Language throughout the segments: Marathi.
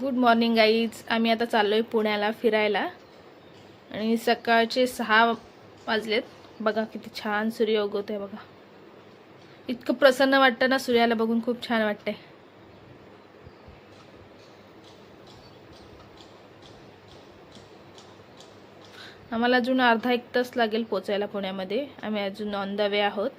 गुड मॉर्निंग गाईज आम्ही आता चाललो आहे पुण्याला फिरायला. आणि सकाळचे सहा वाजलेत. बघा किती छान सूर्य उगवतो आहे बघा. इतकं प्रसन्न वाटतं ना सूर्याला बघून खूप छान वाटतंय. आम्हाला अजून अर्धा एक तास लागेल पोचायला पुण्यामध्ये. आम्ही अजून ऑन द वे आहोत.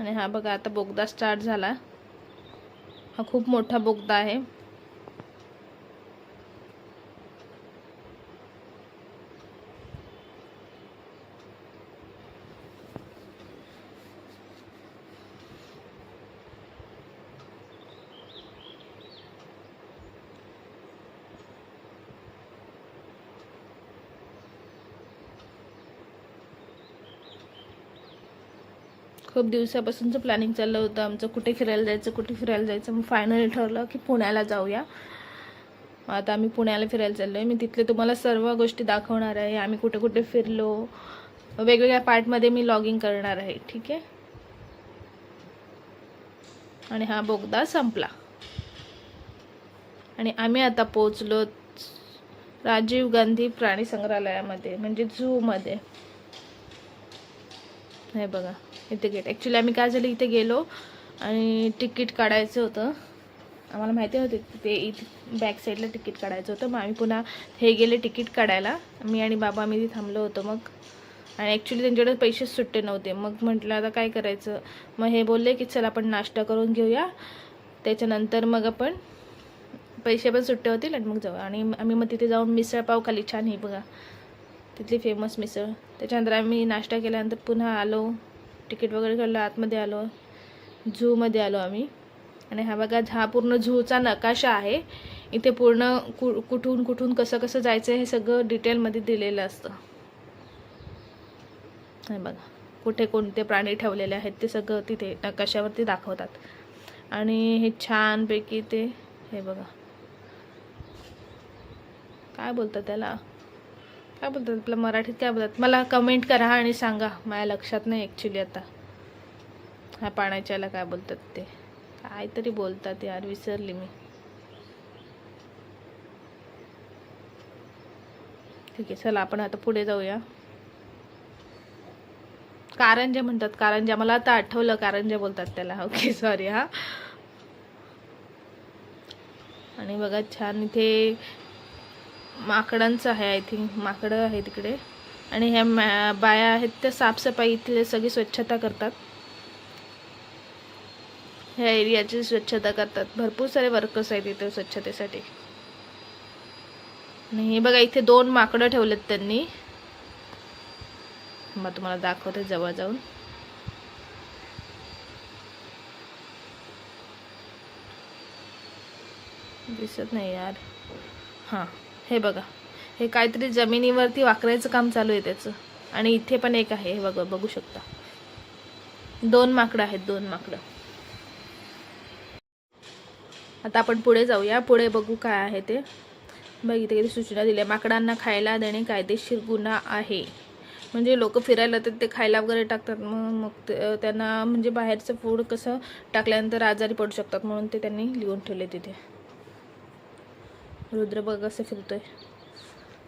आणि हा बघा आता बोगदा स्टार्ट झाला. हा खूप मोठा बोगदा आहे. खूप दिवसापासूनचं प्लॅनिंग चाललं होतं. आमचं कुठे फिरायला जायचं कुठे फिरायला जायचं. मग फायनली ठरलं की पुण्याला जाऊया. आता आम्ही पुण्याला फिरायला चाललो आहे मी तिथले तुम्हाला सर्व गोष्टी दाखवणार आहे. आम्ही कुठे कुठे फिरलो. वेगवेगळ्या पार्टमध्ये मी लॉगिंग करणार आहे. ठीक आहे? आणि हा बोगदा संपला. आणि आम्ही आता पोचलो राजीव गांधी प्राणी संग्रहालयामध्ये म्हणजे झूमध्ये हे बघा. इथे गेट ॲक्च्युली आम्ही काय झालं इथे गेलो आणि तिकीट काढायचं होतं. आम्हाला माहिती होते ते इथे बॅक साईडला तिकीट काढायचं होतं. मग आम्ही पुन्हा हे गेले तिकीट काढायला. मी आणि बाबा आम्ही तिथे थांबलो होतो मग. आणि ॲक्च्युली त्यांच्याकडे पैसेच सुट्टे नव्हते. मग म्हटलं आता काय करायचं? मग हे बोलले की चल आपण नाश्ता करून घेऊया. त्याच्यानंतर मग आपण पैसे पण सुट्टे होतील आणि मग जाऊ. आणि आम्ही मग तिथे जाऊन मिसळ पाव खाली छान आहे बघा. तिथली फेमस मिसळ. त्याच्यानंतर आम्ही नाश्ता केल्यानंतर पुन्हा आलो. तिकीट वगैरे काढलं आतमध्ये आलो. झूमध्ये आलो आम्ही. आणि हा बघा हा पूर्ण झूचा नकाशा आहे. इथे पूर्ण कु कुठून कुठून कसं कसं जायचं हे सगळं डिटेलमध्ये दिलेलं असतं. हे बघा कुठे कोणते प्राणी ठेवलेले आहेत ते सगळं तिथे नकाशावरती दाखवतात. आणि हे छानपैकी ते हे बघा. काय बोलतात त्याला? काय बोलतात आपलं मराठीत काय बोलतात? मला कमेंट करा आणि सांगा. माझ्या लक्षात नाही ॲक्च्युली आता. ह्या पाण्याच्याला काय बोलतात ते? काहीतरी बोलतात यार विसरली मी. ठीक आहे चला आपण आता पुढे जाऊया. कारंजा म्हणतात. कारंजा मला आता आठवलं कारंजा बोलतात त्याला. ओके सॉरी हा. आणि बघा छान इथे माकडांचं आहे आय थिंक माकडं आहे तिकडे. आणि ह्या मॅ बाया आहेत त्या साफसफाई इथले सगळी स्वच्छता करतात. ह्या एरियाची स्वच्छता करतात. भरपूर सारे वर्कर्स आहेत इथे स्वच्छतेसाठी. आणि हे बघा इथे दोन माकडं ठेवलेत त्यांनी. मग तुम्हाला दाखवते जवळ जाऊन. दिसत नाही यार. हां. हे बघा. हे काहीतरी जमिनीवरती वाकरायचं काम चालू आहे त्याचं. आणि इथे पण एक आहे. हे बघा बघू शकता. दोन माकडं आहेत दोन माकडं. आता आपण पुढे जाऊया. पुढे बघू काय आहे ते. बघ इथे किती सूचना दिल्या. माकडांना खायला देणे कायदेशीर गुन्हा आहे. म्हणजे लोक फिरायला तर ते खायला वगैरे टाकतात. मग मग ते- त्यांना म्हणजे बाहेरचं फूड कसं टाकल्यानंतर आजारी पडू शकतात म्हणून ते त्यांनी लिहून ठेवले तिथे. रुद्र बघ कसं फिरतोय.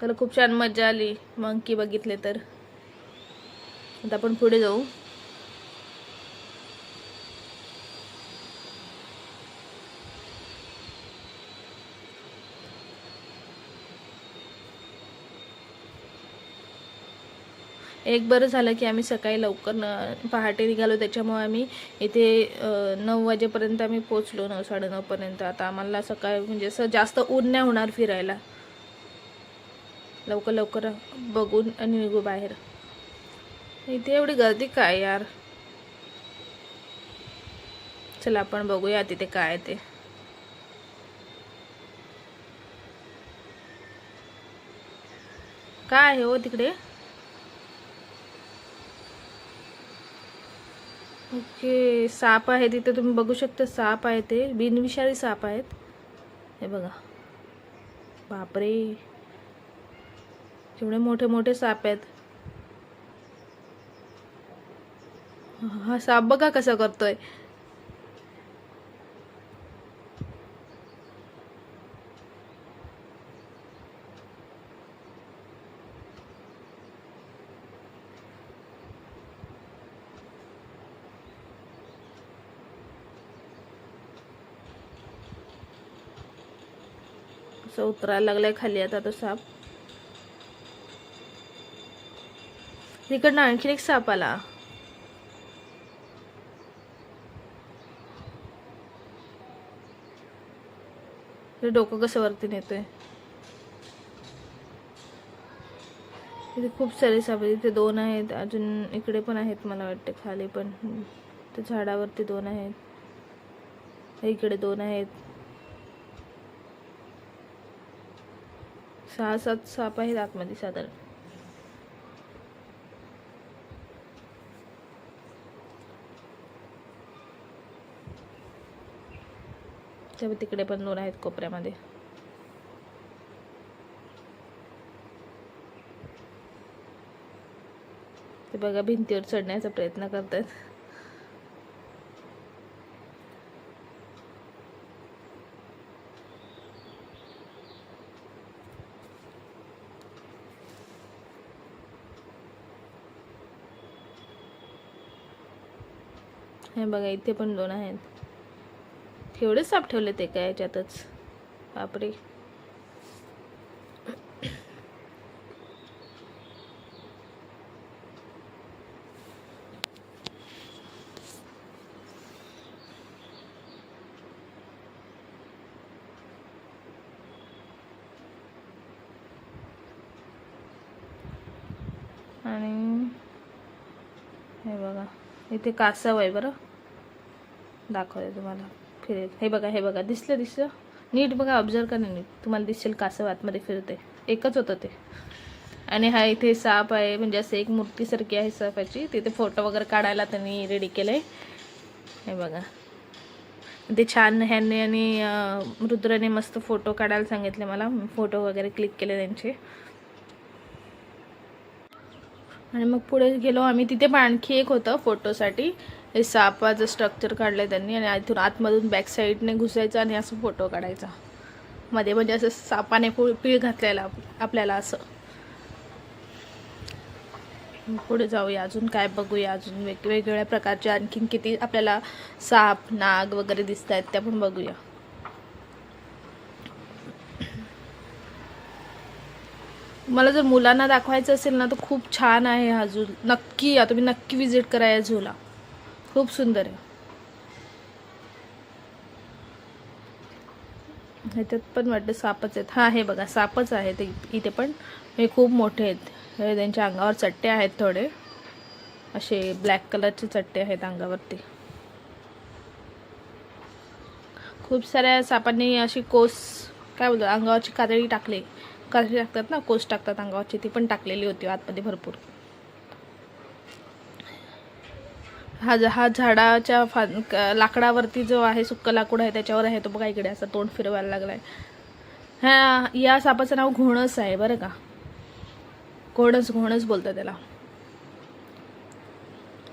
त्याला खूप छान मजा आली. मंकी बघितले तर. आता आपण पुढे जाऊ. एक बरं झालं की आम्ही सकाळी लवकर न पहाटे निघालो. त्याच्यामुळे आम्ही इथे नऊ वाजेपर्यंत आम्ही पोचलो नऊ साडेनऊपर्यंत आता आम्हाला सकाळी म्हणजे असं जास्त ऊन नाही होणार फिरायला. लवकर लवकर बघून आणि निघू बाहेर. इथे एवढी गर्दी काय यार? चला आपण बघूया तिथे काय आहे ते. काय आहे हो तिकडे? ओके साप आहे तिथे तुम्ही बघू शकता साप आहे ते. बिनविषारी साप आहेत. हे बघा. बापरे. केवढे मोठे मोठे साप आहेत. हा साप बघा कसा करतोय. असं उतरायला लागलाय खाली. आता तो साप. तिकडनं आणखीन एक साप आला. डोकं कसं वरती नेतोय? इथे खूप सारे साप आहेत. इथे दोन आहेत. अजून इकडे पण आहेत मला वाटते. खाली पण. ते झाडावरती दोन आहेत. इकडे दोन आहेत. सहा सात साप आहेत आतमध्ये साधारण. त्यामुळे तिकडे पण दोन आहेत कोपऱ्यामध्ये. ते बघा भिंतीवर चढण्याचा प्रयत्न करतात हे बघा इथे पण दोन आहेत. एवढे साप ठेवले ते काय याच्यातच? बापरे. आणि हे बघा इथे कासव आहे बरं. दाखवते तुम्हाला. फिरेल. हे बघा हे बघा. दिसलं दिसलं? नीट बघा ऑब्झर्व करा नीट. तुम्हाला दिसेल कासव आतमध्ये फिरते. एकच होतं ते. आणि हा इथे साप आहे. म्हणजे असं एक मूर्तीसारखी आहे सापाची. तिथे फोटो वगैरे काढायला त्यांनी रेडी केलं आहे हे बघा. ते छान ह्यांनी आणि रुद्राने मस्त फोटो काढायला सांगितले मला. फोटो वगैरे क्लिक केले त्यांचे. आणि मग पुढे गेलो आम्ही. तिथे पण आणखी एक होतं फोटोसाठी हे सापाचं स्ट्रक्चर काढलं आहे त्यांनी आणि इथून आतमधून बॅक साईडने घुसायचं आणि असं फोटो काढायचा. मध्ये म्हणजे असं सापाने पु पीळ घातलेला आपल्याला असं. पुढे जाऊया अजून काय बघूया अजून. वेगवेगळ्या प्रकारचे आणखीन किती आपल्याला साप नाग वगैरे दिसत आहेत त्या पण बघूया. मला जर मुलांना दाखवायचं असेल ना तर खूप छान आहे हा झू नक्की या तुम्ही नक्की विजिट करा या झूला खूप सुंदर आहे. ह्याच्यात पण वाटतं सापच आहेत. हा हे बघा सापच आहेत इथे पण. हे खूप मोठे आहेत. हे त्यांच्या अंगावर चट्टे आहेत थोडे. असे ब्लॅक कलरचे चट्टे आहेत अंगावरती. खूप साऱ्या सापांनी अशी कोस काय बोलतो अंगावरची कातडी टाकली. कातडी टाकतात ना कोस टाकतात अंगावरची. ती पण टाकलेली होती आतमध्ये भरपूर. हा हा झाडाच्या फा लाकडावरती जो आहे सुक्क लाकूड आहे त्याच्यावर आहे. तो बघा इकडे असं तोंड फिरवायला लागलाय. ह्या या सापाचं नाव घोणस आहे बरं का? घोणस घोणस बोलतात त्याला.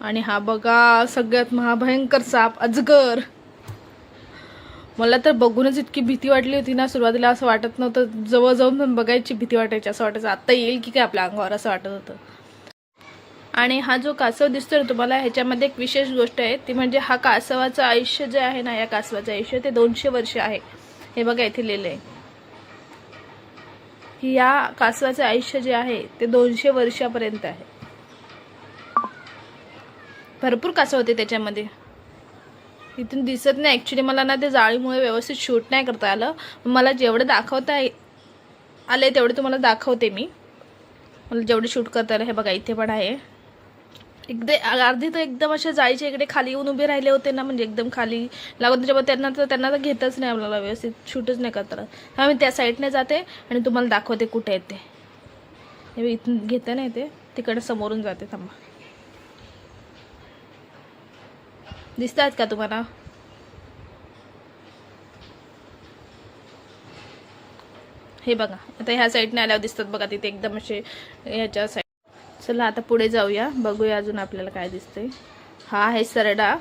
आणि हा बघा सगळ्यात महाभयंकर साप अजगर. मला तर बघूनच इतकी भीती वाटली होती ना सुरुवातीला असं वाटत नव्हतं. जवळ जाऊन पण बघायची भीती वाटायची. असं वाटायचं आत्ता येईल की काय आपल्या अंगावर असं वाटत होतं. आणि हा जो कासव दिसतोय ना तुम्हाला ह्याच्यामध्ये एक विशेष गोष्ट आहे. ती म्हणजे हा कासवाचं आयुष्य जे आहे ना या कासवाचं आयुष्य ते दोनशे वर्ष आहे. हे बघा इथे लिहिलं आहे की या कासवाचं आयुष्य जे आहे ते दोनशे वर्षापर्यंत आहे. भरपूर कासव होते त्याच्यामध्ये. इथून दिसत नाही. ॲक्च्युली मला ना ते जाळीमुळे व्यवस्थित शूट नाही करता आलं. मला जेवढं दाखवता आले तेवढे तुम्हाला दाखवते मी. मला जेवढे शूट करता आलं हे बघा इथे पण आहे. एकदा अर्धी तर एकदम असे जायचे इकडे खाली येऊन उभे राहिले होते ना म्हणजे एकदम खाली लागून त्याच्यामुळे त्यांना तर त्यांना तर घेतच नाही आपल्याला व्यवस्थित. शूटच नाही करता हा मी त्या साईडने जाते आणि तुम्हाला दाखवते कुठे येते इथून घेते नाही ते तिकडे समोरून जाते थांबा. दिसत आहेत का तुम्हाला? हे बघा आता ह्या साईडने आल्यावर दिसतात बघा तिथे एकदम असे ह्याच्या साईड चला आता पुढे जाऊया. बघूया अजून आपल्याला काय दिसतंय. हा आहे सरडा.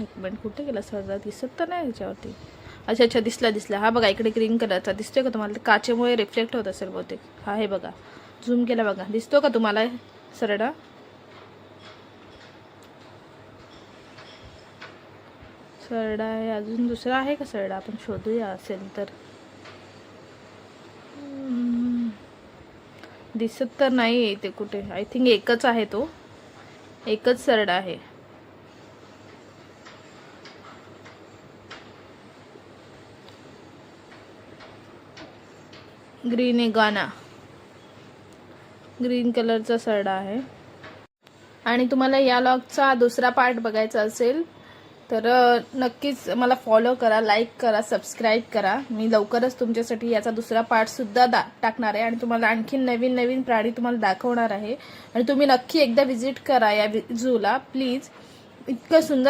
एक मिनिट कुठे गेला सरडा? दिसत तर नाही याच्यावरती. अच्छा अच्छा दिसला दिसला. हा बघा इकडे ग्रीन कलरचा दिसतोय का तुम्हाला? काचेमुळे रिफ्लेक्ट होत असेल बहुतेक. हा हे बघा. झूम केला बघा. दिसतो का तुम्हाला सरडा? सरडा आहे अजून दुसरा आहे का सरडा? आपण शोधूया असेल तर. दिसत तर नाही इथे कुठे. आय थिंक एकच आहे तो. एकच सरडा आहे. ग्रीन गाना ग्रीन कलरचा सरडा आहे. आणि तुम्हाला या लॉगचा दुसरा पार्ट बघायचा असेल तर नक्कीच मला फॉलो करा लाईक करा सबस्क्राईब करा. मी लवकरच तुमच्यासाठी याचा दुसरा पार्टसुद्धा दा टाकणार आहे आणि तुम्हाला आणखीन नवीन नवीन प्राणी तुम्हाला दाखवणार आहे. आणि तुम्ही नक्की एकदा व्हिजिट करा या झूला प्लीज इतकं सुंदर